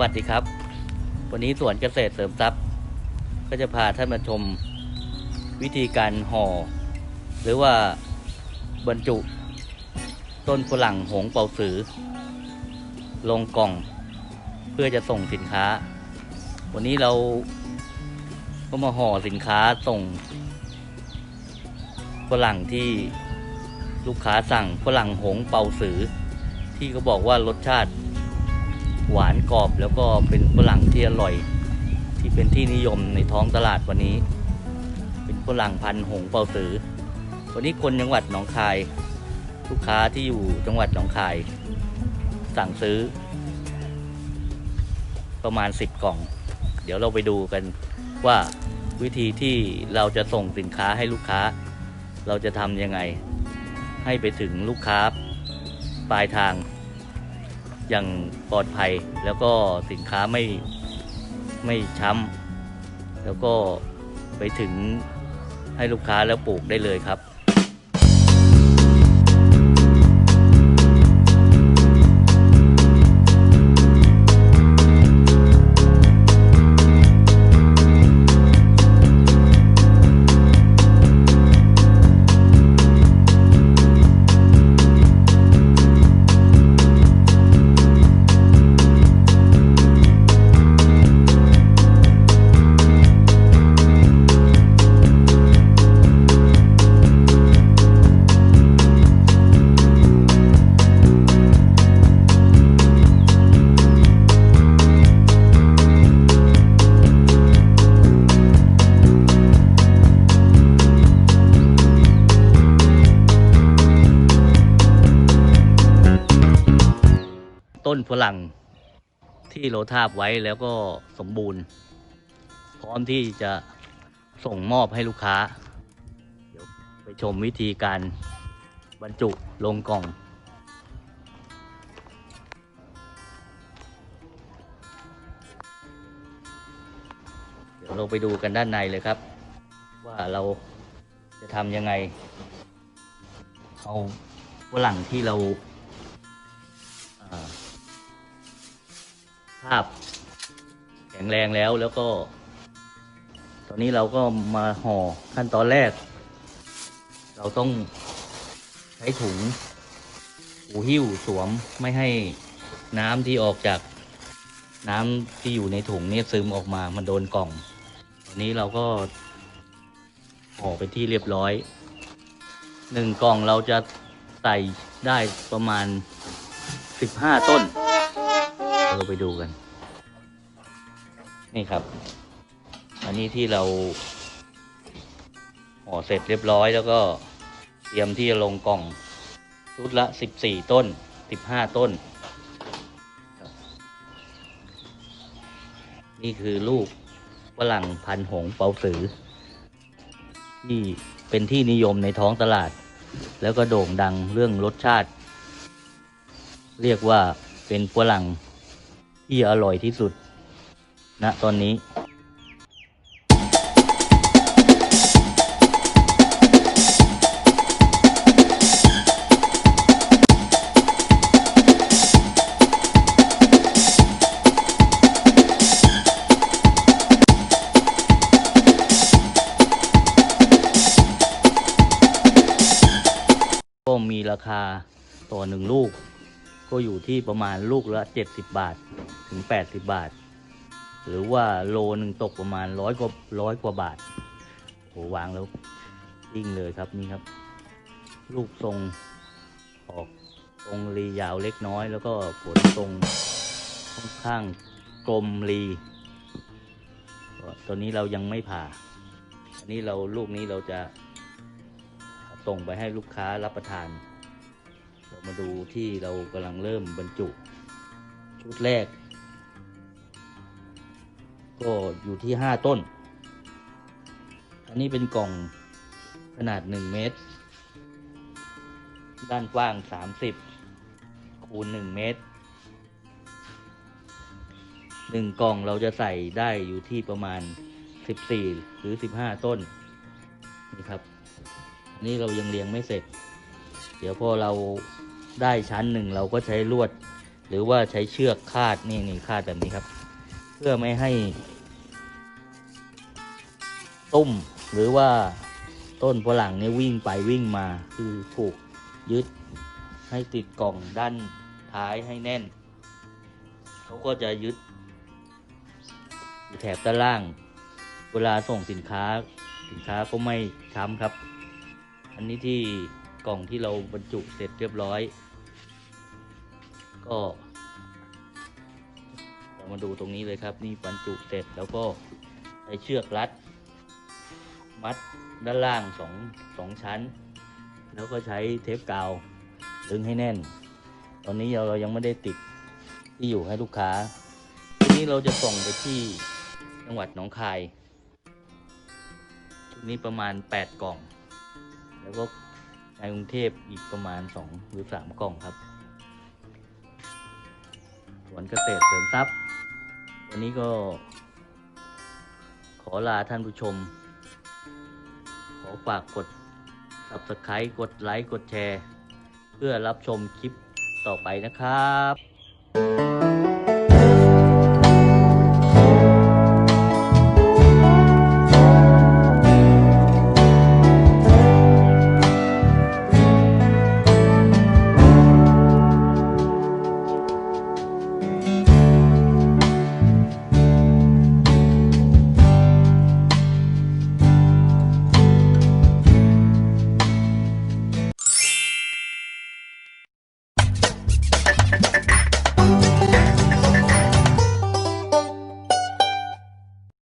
วัสดีครับ วันนี้สวนเกษตรเสริมทรัพย์ ก็จะพาท่านมาชมวิธีการห่อ หรือว่าบรรจุ ต้นฝรั่งหงเป่าสือ ลงกล่องเพื่อจะส่งสินค้า วันนี้เราก็มาห่อสินค้าส่งฝรั่งที่ลูกค้าสั่งฝรั่งหงเป่าสือ ที่เขาบอกว่ารสชาติ หวานกรอบแล้วก็เป็นฝรั่งที่อร่อย ที่เป็นที่นิยมในท้องตลาดวันนี้ เป็นฝรั่งพันหงเปาสือ วันนี้คนจังหวัดหนองคาย ลูกค้าที่อยู่จังหวัดหนองคาย สั่งซื้อ ประมาณ 10 กล่อง เดี๋ยวเราไปดูกันว่าวิธีที่เราจะส่งสินค้าให้ลูกค้า เราจะทำยังไง ให้ไปถึงลูกค้าปลายทาง อย่างปลอดภัยแล้วก็สินค้าไม่ไม่ช้ำแล้วก็ไปถึงให้ลูกค้าแล้วปลูกได้เลยครับ ฝรั่งที่เราทาบไว้แล้วก็สมบูรณ์ พร้อมที่จะส่งมอบให้ลูกค้า เดี๋ยวไปชมวิธีการบรรจุลงกล่อง เดี๋ยวเราไปดูกันด้านในเลยครับ ว่าเราจะทำยังไง เอาฝรั่งที่เรา ภาพ แข็งแรงแล้วแล้วก็ ตอนนี้เราก็มาห่อขั้นตอนแรก เราต้องใช้ถุงหูหิ้วสวมไม่ให้น้ำที่ออกจากน้ำที่อยู่ในถุงเนี่ยซึมออกมา มันโดนกล่องตอนนี้เราก็ห่อไปที่เรียบร้อยหนึ่งกล่องเราจะใส่ได้ประมาณ 15 ต้น เราไปดูกัน นี่ครับ อันนี้ที่เราห่อเสร็จเรียบร้อยแล้วก็เตรียมที่จะลงกล่องชุดละ14ต้น15ต้น นี่คือลูกฝรั่งพันหงเปาสือ ที่เป็นที่นิยมในท้องตลาด แล้วก็โด่งดังเรื่องรสชาติ เรียกว่าเป็นฝรั่ง ที่อร่อยที่สุดณตอนนี้ ก็มีราคาต่อหนึ่งลูก ก็อยู่ที่ประมาณลูกละ 70 บาทถึง 80 บาท หรือว่าโลหนึ่งตกประมาณร้อยกว่าร้อยกว่าบาทโหวางแล้วยิ่งเลยครับนี่ครับ ลูกทรงออกทรงรียาวเล็กน้อย แล้วก็ผลทรงค่อนข้างกลมรีตัวนี้เรายังไม่ผ่า อันนี้เราลูกนี้เราจะส่งไปให้ลูกค้ารับประทาน เรามาดูที่เรากำลังเริ่มบรรจุ ชุดแรก ก็อยู่ที่ห้าต้น อันนี้เป็นกล่องขนาดหนึ่งเมตร ด้านกว้างสามสิบคูณหนึ่งเมตรหนึ่งกล่องเราจะใส่ได้อยู่ที่ประมาณสิบสี่หรือสิบห้าต้นนี่ครับ อันนี้เรายังเรียงไม่เสร็จ เดี๋ยวพอเรา ได้ชั้นหนึ่งเราก็ใช้ลวด หรือว่าใช้เชือกคาดนี่นี่คาดแบบนี้ครับ เพื่อไม่ให้ ตุ้มหรือว่าต้นฝรั่งเนี่ยวิ่งไปวิ่งมาคือผูกยึดให้ติดกล่องด้านท้ายให้แน่น เขาก็จะยึดแถบด้านล่าง เวลาส่งสินค้าสินค้าก็ไม่ช้ำครับ อันนี้ที่กล่องที่เราบรรจุเสร็จเรียบร้อย ก็เรามาดูตรงนี้เลยครับ นี่บรรจุเสร็จแล้วก็ใช้เชือกรัด มัดด้านล่างสองสองชั้น แล้วก็ใช้เทปกาวดึงให้แน่น ตอนนี้เราเรายังไม่ได้ติดที่อยู่ให้ลูกค้า ทีนี้เราจะส่งไปที่จังหวัดหนองคายชุดนี้ประมาณ 8 กล่อง แล้วก็ในกรุงเทพอีกประมาณ 2 หรือ 3 กล่องครับ สวนเกษตรเสริมทรัพย์ วันนี้ก็ ขอลาท่านผู้ชม ขอฝากกด subscribe กดไลค์ กดแชร์ เพื่อรับชมคลิปต่อไปนะครับ